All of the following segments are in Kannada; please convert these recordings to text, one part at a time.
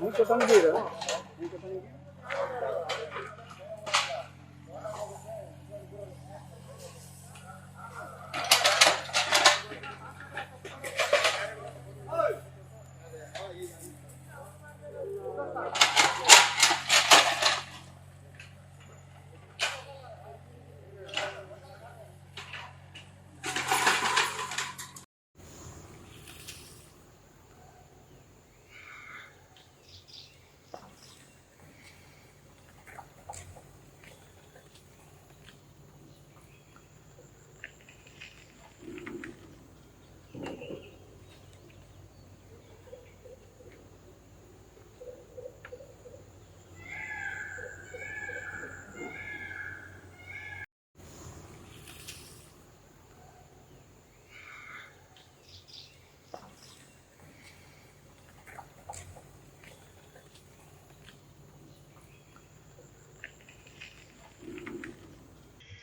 હું તો સમજી રહ્યો હું તો સમજી ગયો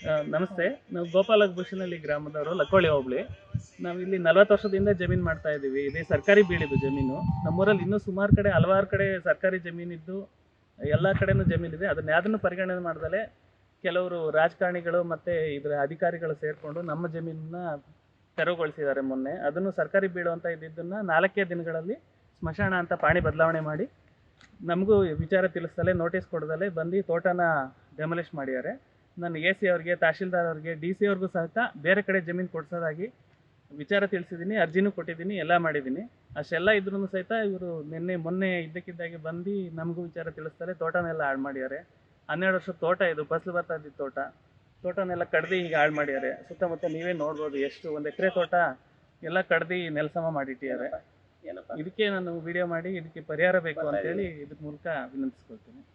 ನಮಸ್ತೆ. ನಾವು ಗೋಪಾಲಭೂಷಣಲ್ಲಿ ಗ್ರಾಮದವರು ಲಕ್ಕೋಳಿ ಹೋಬಳಿ. ನಾವು ಇಲ್ಲಿ ನಲವತ್ತು ವರ್ಷದಿಂದ ಜಮೀನು ಮಾಡ್ತಾ ಇದ್ದೀವಿ. ಇದೇ ಸರ್ಕಾರಿ ಬೀಳಿದು ಜಮೀನು. ನಮ್ಮೂರಲ್ಲಿ ಇನ್ನೂ ಸುಮಾರು ಕಡೆ, ಹಲವಾರು ಕಡೆ ಸರ್ಕಾರಿ ಜಮೀನಿದ್ದು, ಎಲ್ಲ ಕಡೆನೂ ಜಮೀನಿದೆ. ಅದನ್ನ ಯಾವುದನ್ನು ಪರಿಗಣನೆ ಮಾಡ್ದಲೆ ಕೆಲವರು ರಾಜಕಾರಣಿಗಳು ಮತ್ತು ಇದರ ಅಧಿಕಾರಿಗಳು ಸೇರಿಕೊಂಡು ನಮ್ಮ ಜಮೀನನ್ನ ತೆರವುಗೊಳಿಸಿದ್ದಾರೆ ಮೊನ್ನೆ. ಅದನ್ನು ಸರ್ಕಾರಿ ಬೀಳು ಅಂತ ಇದ್ದಿದ್ದನ್ನು ನಾಲ್ಕೇ ದಿನಗಳಲ್ಲಿ ಸ್ಮಶಾನ ಅಂತ ಪಾಣಿ ಬದಲಾವಣೆ ಮಾಡಿ ನಮಗೂ ವಿಚಾರ ತಿಳಿಸ್ದಲೆ, ನೋಟಿಸ್ ಕೊಡ್ದಲೇ ಬಂದು ತೋಟನ ಡೆಮಲಿಷ್ ಮಾಡಿದ್ದಾರೆ. ನಾನು ಎ ಸಿ ಅವ್ರಿಗೆ ತಹಶೀಲ್ದಾರ್ ಅವ್ರಿಗೆ ಡಿ ಸಿ ಅವ್ರಿಗೂ ಸಹಿತ ಬೇರೆ ಕಡೆ ಜಮೀನು ಕೊಡ್ಸೋದಾಗಿ ವಿಚಾರ ತಿಳಿಸಿದ್ದೀನಿ ಅರ್ಜಿನೂ ಕೊಟ್ಟಿದ್ದೀನಿ ಎಲ್ಲ ಮಾಡಿದ್ದೀನಿ. ಅಷ್ಟೆಲ್ಲ ಇದ್ರೂ ಸಹಿತ ಇವರು ನಿನ್ನೆ ಮೊನ್ನೆ ಇದ್ದಕ್ಕಿದ್ದಾಗೆ ಬಂದು ನಮಗೂ ವಿಚಾರ ತಿಳಿಸ್ತಾರೆ ತೋಟನೆಲ್ಲ ಹಾಳು ಮಾಡ್ಯಾರೆ. ಹನ್ನೆರಡು ವರ್ಷದ ತೋಟ ಇದು ಫಸಲು ಬರ್ತಾ ಇದ್ದಿದ್ದು ತೋಟ. ತೋಟನೆಲ್ಲ ಕಡ್ದು ಈಗ ಹಾಳು ಮಾಡ್ಯಾರೆ. ಸುತ್ತಮುತ್ತ ನೀವೇ ನೋಡ್ಬೋದು ಎಷ್ಟು ಒಂದು ಎಕರೆ ತೋಟ ಎಲ್ಲ ಕಡ್ದು ನೆಲಸಮ ಮಾಡಿಟ್ಟಿದ್ದಾರೆ. ಇದಕ್ಕೆ ನಾನು ವಿಡಿಯೋ ಮಾಡಿ ಇದಕ್ಕೆ ಪರಿಹಾರ ಬೇಕು ಅಂತೇಳಿ ಇದ್ರ ಮೂಲಕ ವಿನಂತಿಸ್ಕೊಳ್ತೀನಿ.